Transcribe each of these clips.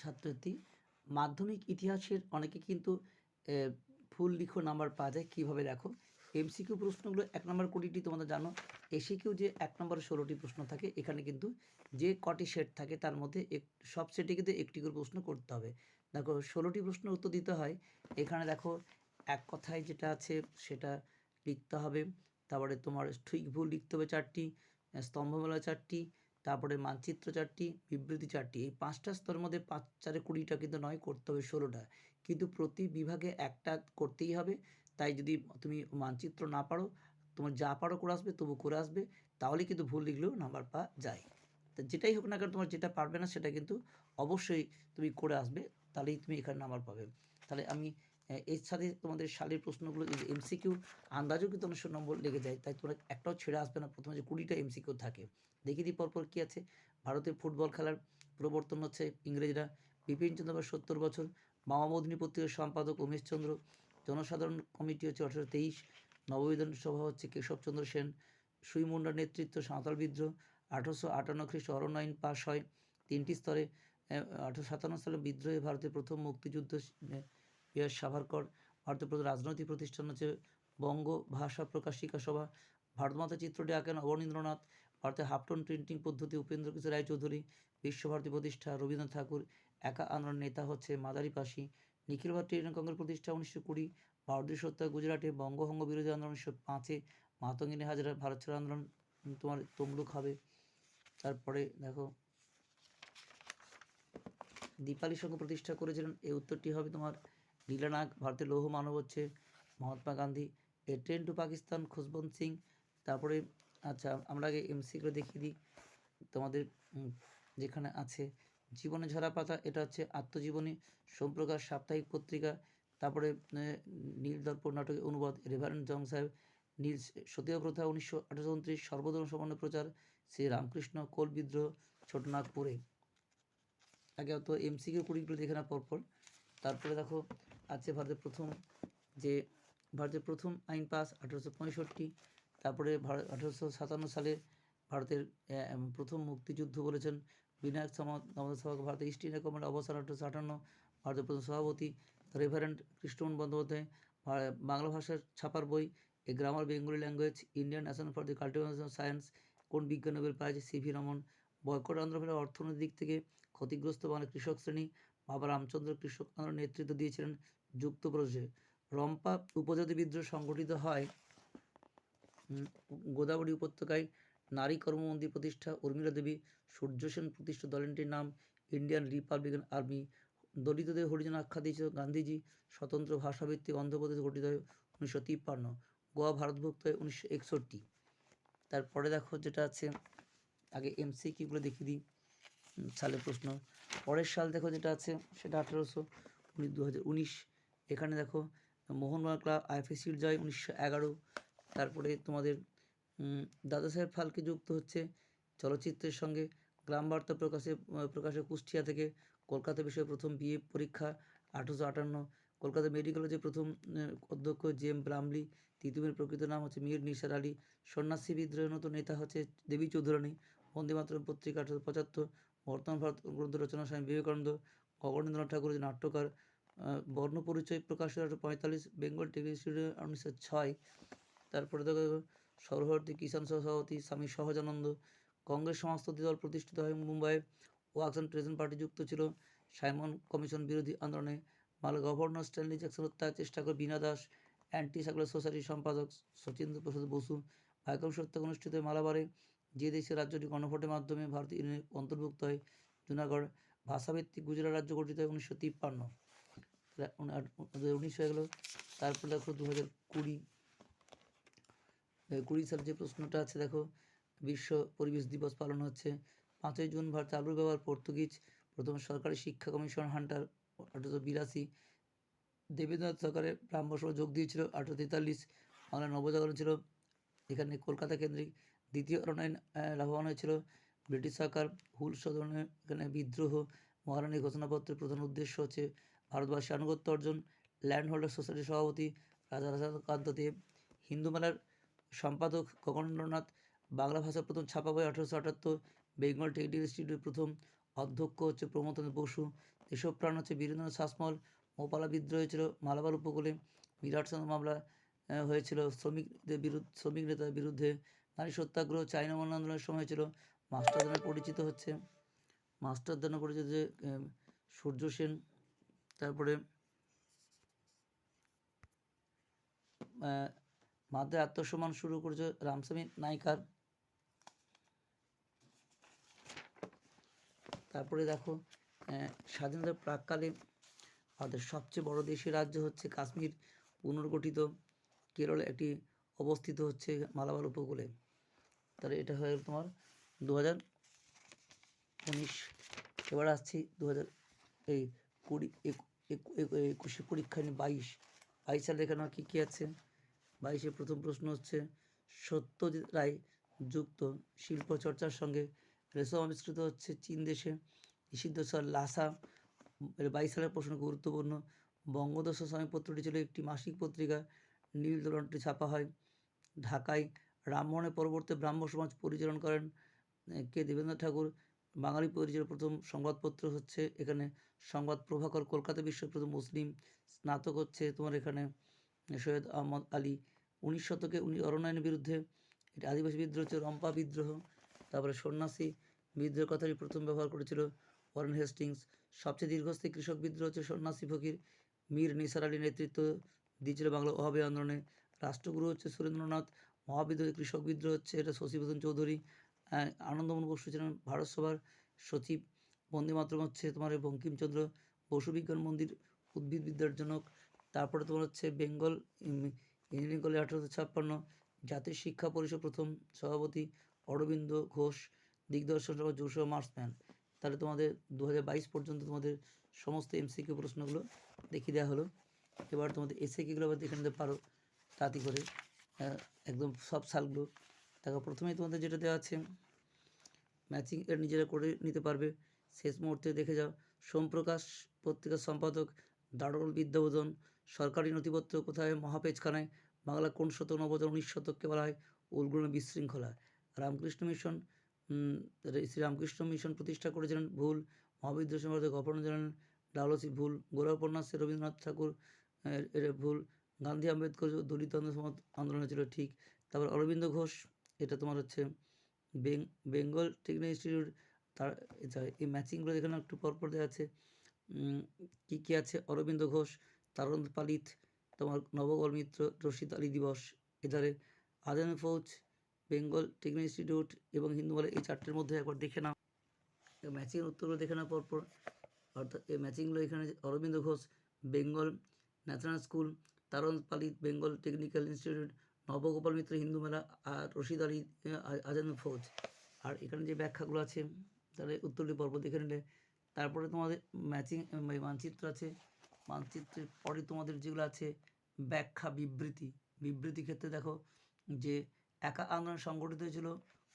ছাত্রছাত্রী, মাধ্যমিক ইতিহাসের অনেকে কিন্তু ফুল লিখো নাম্বার পাওয়া যায়, কীভাবে দেখো এমসিকিউ প্রশ্নগুলো এক নম্বর কুড়িটি তোমাদের জানো এসিকিউ যে এক নম্বর ষোলোটি প্রশ্ন থাকে, এখানে কিন্তু যে কটি সেট থাকে তার মধ্যে এক, সব সেটে কিন্তু একটি করে প্রশ্ন করতে হবে। দেখো, ষোলোটি প্রশ্ন উত্তর দিতে হয়, এখানে দেখো এক কথায় যেটা আছে সেটা লিখতে হবে, তারপরে তোমার ঠিক ভুল লিখতে হবে চারটি, স্তম্ভমেলা চারটি তারপরে মানচিত্র চারটি, বিবৃতি চারটি, এই পাঁচটা স্তরের মধ্যে পাঁচ চারে কুড়িটা কিন্তু নয়, করতে হবে ষোলোটা। কিন্তু প্রতি বিভাগে একটা করতেই হবে। তাই যদি তুমি মানচিত্র না পারো, তোমার যা পারো করে আসবে, তবু করে আসবে। তাহলে কিন্তু ভুল লিখলেও নাম্বার পাওয়া যায়। তা যেটাই হোক না কেন, তোমার যেটা পারবে না, সেটা কিন্তু অবশ্যই তুমি করে আসবে। তাহলেই তুমি এখানে নাম্বার পাবে। তাহলে আমি এর সাথে তোমাদের শালের প্রশ্নগুলো যদি এমসিকিউ আন্দাজও কিন্তু অনেক সময় নম্বর লেগে যায়, তাই তোমরা একটাও ছেড়ে আসবে না। প্রথমে যে কুড়িটা এমসিকিউ থাকে, দেখিয়ে দিই পরপর কী আছে। ভারতের ফুটবল খেলার প্রবর্তন হচ্ছে ইংরেজরা বিপিনচন্দ্র বা সত্তর বছর মামামোদিনী পত্রিকার সম্পাদক উমেশচন্দ্র জনসাধারণ কমিটি হচ্ছে আঠারোশো তেইশ নববিধান সভা হচ্ছে কেশবচন্দ্র সেন সুইমুন্ডার নেতৃত্ব সাঁওতাল বিদ্রোহ, আঠারোশো আটান্ন খ্রিস্ট অরণ্য আইন পাশ হয়, তিনটি স্তরে আঠারোশো সাতান্ন সালে বিদ্রোহে ভারতের প্রথম মুক্তিযুদ্ধ ইয়াস সাভারকর ভারতের প্রথম রাজনৈতিক প্রতিষ্ঠান হচ্ছে বঙ্গ ভাষা প্রকাশিকা সভা। ভারতমাতা চিত্রটি আঁকেন অবনীন্দ্রনাথ। ভারতের হাফটন প্রিন্টিং পদ্ধতি উপেন্দ্র কিশোর রায়চৌধুরী। বিশ্বভারতী প্রতিষ্ঠা রবীন্দ্রনাথ ঠাকুর। একা আন্দোলন নেতা হচ্ছে মাদারি পাশি। নিখিল ভারতীয় ট্রেড কংগ্রেস প্রতিষ্ঠা উনিশশো কুড়ি। ভারতীয় সত্তা গুজরাটে বঙ্গভঙ্গ বিরোধী আন্দোলন উনিশশো পাঁচে। মাতঙ্গিনী হাজরা ভারত ছাড়ো আন্দোলন তোমার তমলুক হবে। তারপরে দেখো। দীপালি সংঘ প্রতিষ্ঠা করেছিলেন। এই উত্তরটি হবে তোমার লীলানাগ ভারতের লৌহ মানব হচ্ছে Mahatma Gandhi. A train to Pakistan Khushwant Singh. তারপরে আচ্ছা আমরা আগে এমসিগুলো দেখিয়ে দিই তোমাদের যেখানে আছে। জীবনে ঝরা পাতা, এটা হচ্ছে আত্মজীবনী, সোমপ্রকাশ সাপ্তাহিক পত্রিকা। তারপরে নীল দর্পণ নাটকের অনুবাদ রেভারেন্ট জং সাহেব। নীল সতীয় প্রথা, উনিশশো উনত্রিশ, সর্বধর্ম সমন্বয় প্রচার, শ্রী রামকৃষ্ণ কোল বিদ্রোহ, ছোটনাগপুরে। আগে অত এমসিকিউ কুড়িগুলো দেখে না পরপর। তারপরে দেখো আছে ভারতের প্রথম যে ভারতের প্রথম আইন পাস আঠেরোশো পঁয়ষট্টি, তারপরে ভারত আঠেরোশো সাতান্ন সালে ভারতের প্রথম মুক্তিযুদ্ধ বলেছেন বিনায়ক সমাজ সভা ভারতের ইস্ট ইন্ডিয়া কোম্পানির অবস্থান আঠেরোশো আটান্ন, ভারতের প্রথম সভাপতি রেভারেন্ট কৃষ্ণমোহন বন্দ্যোপাধ্যায়। বাংলা ভাষার ছাপার বই, a grammar Bengali language, Indian national for the cultivation of science, কোন বিজ্ঞান Nobel prize C V Raman. Boycott আন্দোলনের অর্থনৈতিক দিক থেকে ক্ষতিগ্রস্ত বাংলা কৃষক শ্রেণি, বাবা রামচন্দ্র কৃষক আন্দোলন নেতৃত্ব দিয়েছিলেন যুক্তপ্রদেশে রম্পা উপজাতি বিদ্রোহ সংগঠিত হয়। গোদাবরী উপত্যকায় নারী কর্মমন্দির প্রতিষ্ঠা উর্মিলা দেবী সূর্য সেন প্রতিষ্ঠিত দলটির নাম ইন্ডিয়ান রিপাবলিকান আর্মি। দলিতদের হরিজন আখ্যা দিয়েছিল গান্ধীজি, স্বতন্ত্র ভাষাভিত্তিক অন্ধ্রপ্রদেশ গঠিত হয় উনিশশো তিপ্পান্ন, গোয়া ভারতভুক্ত হয় উনিশশো একষট্টি। তারপরে দেখো যেটা আছে, আগে এমসি কিগুলো দেখিয়ে দিই। সালের প্রশ্ন। পরের সাল দেখো যেটা আছে, সেটা আঠেরোশো উনিশ দু হাজার উনিশ। এখানে দেখো, মোহনবাগান ক্লাব আইএফএ শিল্ড জয় উনিশশো এগারো। তারপরে তোমাদের দাদা সাহেব ফালকে যুক্ত হচ্ছে চলচ্চিত্রের সঙ্গে। গ্রাম বার্তা প্রকাশে প্রকাশে কুষ্টিয়া থেকে কলকাতা বিষয়ে প্রথম বিএ পরীক্ষা আঠেরোশো আটান্ন। কলকাতা মেডিকেল কলেজের প্রথম অধ্যক্ষ জে এম ব্রামলি তিতুমির প্রকৃত নাম হচ্ছে মীর নিসার আলী। সন্ন্যাসী বিদ্রোহের নতুন নেতা হচ্ছে দেবী চৌধুরানী। বন্দে মাতরম পত্রিকা আঠারোশো পঁচাত্তর। বর্তমান ভারত গ্রন্থ রচনা স্বামী বিবেকানন্দ। গগনেন্দ্রনাথ ঠাকুর নাট্যকার। বর্ণ পরিচয় প্রকাশ পঁয়তাল্লিশ বেঙ্গল টেলিভিশন উনিশশো ছয়। তারপরে দেখো সর্বভারতী কিষাণ সভাপতি স্বামী সহজানন্দ, কংগ্রেস সমাজতন্ত্রী দল প্রতিষ্ঠিত হয় মুম্বাইয়ে। ওয়ার্কস অ্যান্ড প্রেজেন্ট পার্টি যুক্ত ছিল সাইমন কমিশন বিরোধী আন্দোলনে। মাল গভর্নর স্ট্যানলি জ্যাকসন হত্যার চেষ্টা করে বীণা দাস। অ্যান্টি সেকুলার সোসাইটির সম্পাদক সচিন্দ্র প্রসাদ বসু। ভাইকম সত্যাগ্রহ অনুষ্ঠিত মালাবারে। যে দেশের রাজ্যটি গণভোটের মাধ্যমে ভারতীয় ইউনিয়নে অন্তর্ভুক্ত হয়, জুনাগড়। ভাষাভিত্তিক গুজরাট রাজ্য গঠিত হয় উনিশশো তিপ্পান্ন। দু হাজার উনিশ হয়ে তারপর দেখো দু হাজার কুড়ি কুড়ি সালে যে প্রশ্নটা আছে, দেখো, বিশ্ব পরিবেশ দিবস পালন হচ্ছে। পাঁচই জুন ভারতে আলুর ব্যবহার পর্তুগিজ প্রথম সরকারি শিক্ষা কমিশন হান্টার আঠারোশো বিরাশি। দেবেন্দ্রনাথ সরকারের ব্রাহ্মসভা যোগ দিয়েছিল আঠারোশো তেতাল্লিশ। বাংলা নবজাগরণ ছিল। এখানে কলকাতা কেন্দ্রিক দ্বিতীয় অরণ্যায়ন লাভবান হয়েছিল। ব্রিটিশ সরকার হুল সদনে এখানে বিদ্রোহ, মহারানীর ঘোষণাপত্রের প্রধান উদ্দেশ্য হচ্ছে ভারতবাসী আনুগত্য অর্জন ল্যান্ড হোল্ডার সোসাইটির সভাপতি রাজা রাজাকান্ত দেব, হিন্দু মেলার সম্পাদক গগনেন্দ্রনাথ, বাংলা ভাষার প্রথম ছাপা বই আঠারোশো আটাত্তর, বেঙ্গল টেকনিক্যাল ইনস্টিটিউটের প্রথম অধ্যক্ষ হচ্ছে প্রমোদ বসু এসব প্রাণ হচ্ছে বীরেন্দ্রনাথ শাসমল, মোপালা বিদ্রোহ হয়েছিল মালাবার উপকূলে, বিরাট চন্দ্র মামলা হয়েছিল শ্রমিকদের বিরুদ্ধে, শ্রমিক নেতার বিরুদ্ধে, নারী সত্যাগ্রহ, চাইনা মন আন্দোলনের সময় ছিল মাস্টার পরিচিত হচ্ছে মাস্টার পরিচিত যে সূর্য সেন তারপরে আহ, মাদ্রে আত্মসম্মান শুরু করেছে রামস্বামী নায়িকার তারপরে দেখো স্বাধীনতার প্রাককালে ভারতের সবচেয়ে বড় দেশি রাজ্য হচ্ছে কাশ্মীর পুনর্গঠিত। কেরলে একটি অবস্থিত হচ্ছে মালাবার উপকূলে। তাহলে এটা হয়ে তোমার দু হাজার উনিশ। এবার আসছি দু হাজার এই কুড়ি একুশে পরীক্ষা নিয়ে বাইশ। বাইশ সালে এখানে কী কী আছে? বাইশে প্রথম প্রশ্ন হচ্ছে, সত্যজিৎ রায় যুক্ত শিল্প চর্চার সঙ্গে রেশম আবিষ্কৃত হচ্ছে চীন দেশে। নিষিদ্ধ স্যার লাসা বাইশ সালের প্রশ্ন গুরুত্বপূর্ণ। বঙ্গদর্শ পত্রটি ছিল একটি মাসিক পত্রিকা, নীল দোলনটি ছাপা হয়। ঢাকায় রামমোহনের পরবর্তী ব্রাহ্ম সমাজ পরিচালন করেন কে দেবেন্দ্র ঠাকুর। বাঙালি পরিচয়ের প্রথম সংবাদপত্র হচ্ছে এখানে সংবাদ প্রভাকর, কলকাতা বিশ্বের প্রথম মুসলিম স্নাতক হচ্ছে তোমার এখানে সৈয়দ আহমদ আলী। উনিশ শতকে উনি অরণ্যায়নের বিরুদ্ধে এটি আদিবাসী বিদ্রোহ হচ্ছে রম্পা বিদ্রোহ। তারপরে সন্ন্যাসী বিদ্রোহের কথাটি প্রথম ব্যবহার করেছিল ওয়ারেন হেস্টিংস। সবচেয়ে দীর্ঘস্থায়ী কৃষক বিদ্রোহ হচ্ছে সন্ন্যাসী ফকির মীর নিসার আলী নেতৃত্ব দিয়েছিল বাংলা অভাবে আন্দোলনে রাষ্ট্রগুরু হচ্ছে সুরেন্দ্রনাথ। মহাবিদ্রোহী কৃষক বিদ্রোহ হচ্ছে এটা শশীভূষণ চৌধুরী। আনন্দমোহন বসু ছিলেন ভারত সভার সচিব। বন্দে মাতরম হচ্ছে তোমার বঙ্কিমচন্দ্র বসু বিজ্ঞান মন্দির উদ্ভিদ বিদ্যার জনক। তারপরে তোমার হচ্ছে বেঙ্গল ইঞ্জিনিয়ারিং কলেজ আঠারোশো ছাপ্পান্ন, জাতীয় শিক্ষা পরিষদ প্রথম সভাপতি অরবিন্দ ঘোষ, দিগদর্শন সহ জোসো মার্সম্যান তাহলে তোমাদের দু হাজার বাইশ পর্যন্ত তোমাদের সমস্ত এমসিকিউ প্রশ্নগুলো দেখিয়ে দেওয়া হলো। এবার তোমাদের এসে কিগুলো আবার দেখে নিতে পারো তাঁতি করে একদম সব সালগুলো দেখো, প্রথমেই তোমাদের যেটা দেওয়া আছে ম্যাচিং এর নিজেরা করে নিতে পারবে। শেষ মুহূর্তে দেখে যাও, সোমপ্রকাশ পত্রিকার সম্পাদক দারুল বিদ্যাবোধন, সরকারি নথিপত্র কোথায়? মহাপেজখানায়। বাংলা কোন শতক নবজাত উনিশ শতককে বলা হয়? উলগুলো বিশৃঙ্খলা। রামকৃষ্ণ মিশন শ্রীরামকৃষ্ণ মিশন প্রতিষ্ঠা করেছিলেন, ভুল। মহাবিদ্রোহ সম্পাদক জেনারেল ডালসি ভুল। গোড়া উপন্যাসে রবীন্দ্রনাথ ঠাকুর, এর ভুল। গান্ধী আম্বেদকর দলিত আন্দোলন ছিল ঠিক। তারপর অরবিন্দ ঘোষ এটা তোমার হচ্ছে বেং, বেঙ্গল টেকনিক্যাল ইনস্টিটিউট, তার এই ম্যাচিংগুলো এখানে একটু পরপর দেওয়া আছে। কী কী আছে? অরবিন্দ ঘোষ তারণ পালিত, তোমার নবগল মিত্র, রশিদ আলী দিবস, এধারে আজান ফৌজ, বেঙ্গল টেকনিক্যাল ইনস্টিটিউট এবং হিন্দু হিন্দুমালা এই চারটের মধ্যে একবার দেখে নাও। ম্যাচিং উত্তরগুলো দেখে নাও পরপর। অর্থাৎ এই ম্যাচিংগুলো এখানে Aurobindo Ghosh, Bengal national school Taran Palit, Bengal technical institute Nabagopal Mitra Hindu Mela আর রশিদ আলী আজান ফৌজ। আর এখানে যে ব্যাখ্যাগুলো আছে তাহলে উত্তরটি পর্ব দেখে নিলে। তারপরে তোমাদের ম্যাচিং মানচিত্র আছে। মানচিত্রের পরে তোমাদের যেগুলো আছে ব্যাখ্যা বিবৃতি। বিবৃতি ক্ষেত্রে দেখো যে একা আন্দোলন সংগঠিত হয়েছিল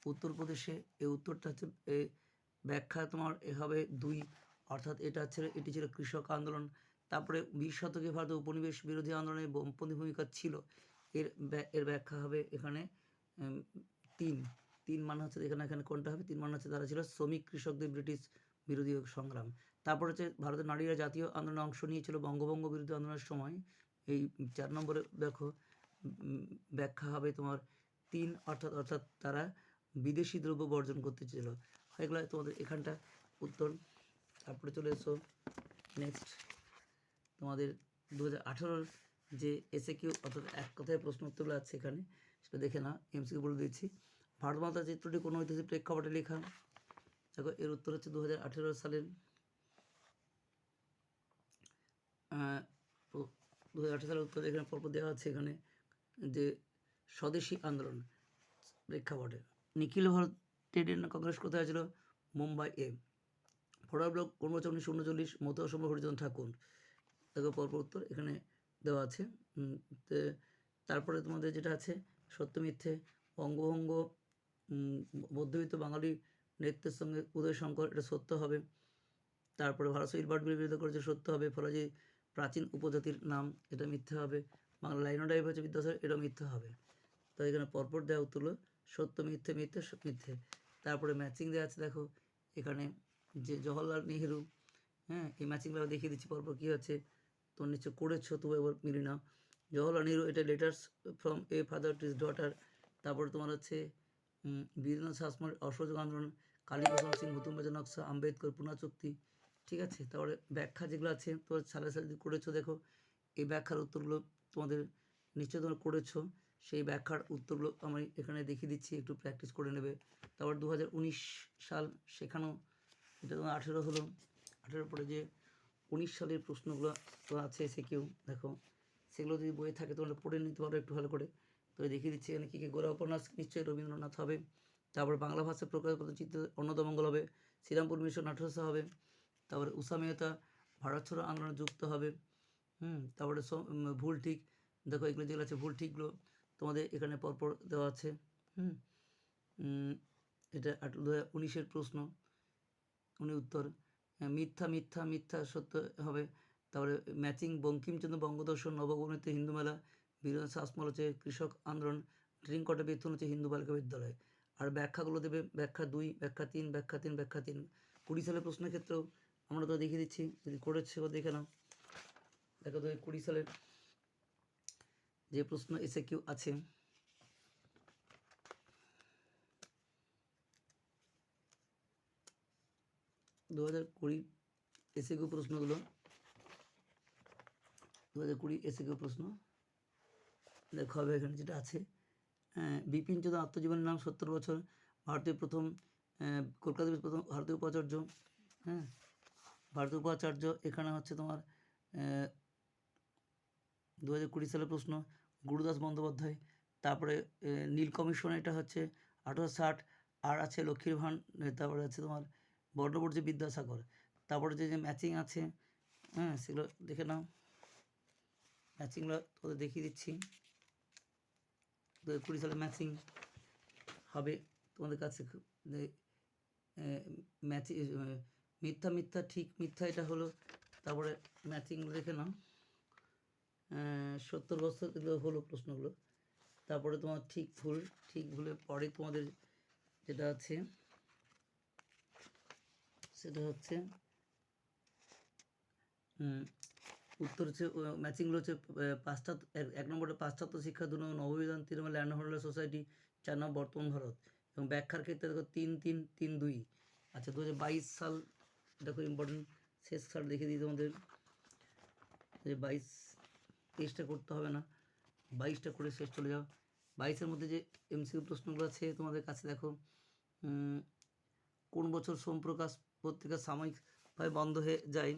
উত্তরপ্রদেশে। এই উত্তরটা হচ্ছে এ, ব্যাখ্যা তোমার হবে দুই। অর্থাৎ এটা ছিল এটি ছিল কৃষক আন্দোলন। তারপরে বিশ শতকে ভারতের উপনিবেশ বিরোধী আন্দোলনে বামপন্থী ভূমিকা ছিল। এর এর ব্যাখ্যা হবে এখানে তিন। তিন মানে হচ্ছে এখানে এখানে কোনটা হবে? তিন মানে হচ্ছে তারা ছিল শ্রমিক, কৃষকদের ব্রিটিশ বিরোধী সংগ্রাম। তারপর হচ্ছে ভারতের নারীরা জাতীয় আন্দোলনে অংশ নিয়েছিল বঙ্গভঙ্গ বিরোধী আন্দোলনের সময়। এই চার নম্বরে দেখো ব্যাখ্যা হবে তোমার তিন, অর্থাৎ অর্থাৎ তারা বিদেশি দ্রব্য বর্জন করতে ছিল এগুলো তোমাদের এখানটা উত্তর। তারপরে চলে এসো নেক্সট তোমাদের দু হাজার আঠারোর যে এসে কিউ অর্থাৎ এক কথায় প্রশ্ন উত্তরগুলো আছে এখানে, সেটা দেখে না এমসিকিউ বলে দিচ্ছি ভারত মাতা চিত্রটি কোনো ঐতিহাসিক প্রেক্ষাপটে লেখা? দেখো, এর উত্তর হচ্ছে দু হাজার আঠেরো সালের দু হাজার আঠেরো সালের উত্তর এখানে পরপর দেওয়া আছে এখানে যে স্বদেশী আন্দোলন প্রেক্ষাপটে। Nikhil Bharat trade union congress কোথায় হয়েছিল? মুম্বাই এ। ফোর্ডার ব্লক বছর উনিশশো উনচল্লিশ মতো অসম্ভ হরিচন্দ্র ঠাকুর? দেখো, পরপর উত্তর এখানে দেওয়া আছে। তারপরে তোমাদের যেটা আছে সত্য মিথ্যে বঙ্গভঙ্গ উম, মধ্যবিত্ত বাঙালি নৃত্যের সঙ্গে উদয় শঙ্কর এটা সত্য হবে। তারপরে ভারত বিল বিরোধিতা করেছে সত্য হবে। ফরাজি প্রাচীন উপজাতির নাম এটা মিথ্যে হবে। বাংলা লাইনো ডাইভ হচ্ছে বিদ্যাসাগর এটা মিথ্যে হবে। তো এখানে পরপর দেওয়া উত্তর সত্য মিথ্যে মিথ্যে মিথ্যে। তারপরে ম্যাচিং দেওয়া আছে দেখো এখানে যে জওহরলাল নেহেরু হ্যাঁ এই ম্যাচিংগুলো দেখিয়ে দিচ্ছি পরপর কী হচ্ছে। তোমরা নিশ্চয় করেছ তবু এবার মিলি না জওহরলাল নেহরু এটা letters from a father to his daughter তারপরে তোমার হচ্ছে উম, বীরেন্দ্র শাসমল অসহযোগ আন্দোলন কালীপ্রসন্ন সিং হুতুমবাজার নকশা আম্বেদকর পুনা চুক্তি ঠিক আছে? তারপরে ব্যাখ্যা যেগুলো আছে তোমার সালে সালে করেছ দেখো এই ব্যাখ্যার উত্তরগুলো তোমাদের নিশ্চয় তোমরা করেছ। সেই ব্যাখ্যার উত্তরগুলো আমি এখানে দেখিয়ে দিচ্ছি একটু প্র্যাকটিস করে নেবে। তারপর দু হাজার উনিশ সাল সেখানেও এটা তোমার আঠেরো হলো। আঠেরোর পরে যে উনিশ সালের প্রশ্নগুলো তো আছে, সে কেউ দেখো, সেগুলো যদি বইয়ে থাকে তোমরা পড়ে নিতে পারো একটু ভালো করে। তো দেখিয়ে দিচ্ছি এখানে কী কী গোড়া উপন্যাস, নিশ্চয়ই রবীন্দ্রনাথ হবে। তারপর বাংলা ভাষায় প্রকাশিত চিত্র অন্নদামঙ্গল হবে, শ্রীরামপুর মিশন আঠারোশো হবে। তারপরে উষা মেহতা, ভারত ছাড়ো আন্দোলনে যুক্ত হবে। হুম, তারপরে ভুল ঠিক, দেখো এগুলো যেগুলো আছে, ভুল ঠিকগুলো তোমাদের এখানে পরপর দেওয়া আছে। হুম এটা আট- দু হাজার উনিশের প্রশ্ন, উনি উত্তর। মিথ্যা মিথ্যা মিথ্যা সত্য হবে। তারপরে ম্যাচিং বঙ্কিমচন্দ্র বঙ্গদর্শন, নবগণিত হিন্দু মেলা বীরেন্দ্র শাসমল হচ্ছে কৃষক আন্দোলন ড্রিঙ্কটে বেতন হচ্ছে হিন্দু বালিকা বিদ্যালয়। আর ব্যাখ্যাগুলো দেবে ব্যাখ্যা দুই, ব্যাখ্যা তিন ব্যাখ্যা তিন ব্যাখ্যা তিন। কুড়ি সালের প্রশ্নের ক্ষেত্রেও আমরা তো দেখিয়ে দিচ্ছি, যদি করেছে ও দেখে নাও। দেখো তো কুড়ি সালের যে প্রশ্ন এসে কেউ আছে। দু হাজার কুড়ি এসে কেউ প্রশ্নগুলো। দু হাজার কুড়ি এসে কেউ প্রশ্ন। দেখা, হবে এখানে যেটা আছে। বিপিন চন্দ্র আত্মজীবনের নাম সত্তর বছর, ভারতীয় প্রথম কলকাতা প্রথম ভারতীয় উপাচার্য। হ্যাঁ ভারতীয় উপাচার্য, এখানে হচ্ছে তোমার দু হাজার কুড়ি সালের প্রশ্ন, গুরুদাস বন্দ্যোপাধ্যায়। তারপরে নীল কমিশন, এটা হচ্ছে আঠারোশো ষাট, আর আছে লক্ষ্মীর ভান তারপরে আছে তোমার বর্ণপর্যে বিদ্যাসাগর। তারপরে যে যে ম্যাচিং আছে হ্যাঁ সেগুলো দেখে নাও। ম্যাচিংগুলো তোদের দেখিয়ে দিচ্ছি। দু কুড়ি সালে ম্যাচিং হবে তোমাদের কাছে। ম্যাচি মিথ্যা মিথ্যা, ঠিক মিথ্যা এটা হলো। তারপরে ম্যাচিংগুলো দেখে নাও। সত্তর বছর হলো প্রশ্নগুলো। তারপরে তোমার ঠিক ভুল, ঠিক ভুলের পরে তোমাদের যেটা আছে সেটা হচ্ছে উত্তর হচ্ছে ম্যাচিংগুলো হচ্ছে পাশ্চাত্য এক- নম্বরটা পাশ্চাত্য শিক্ষা দু নম্বর নববিধান তিন নম্বর ল্যান্ড হোল্ডার সোসাইটি চার নম্বর বর্তমান ভারত এবং ব্যাখ্যার ক্ষেত্রে দেখো তিন তিন তিন, দুই। আচ্ছা দু বাইশ সাল, দেখো ইম্পর্টেন্ট শেষ সাল দেখে দিই তোমাদের। যে বাইশ, তেইশটা করতে হবে না, বাইশটা করে শেষ চলে যাও। বাইশের মধ্যে যে এমসিকিউ প্রশ্নগুলো আছে তোমাদের কাছে দেখো কোন বছর সোমপ্রকাশ পত্রিকা সাময়িকভাবে বন্ধ হয়ে যায়।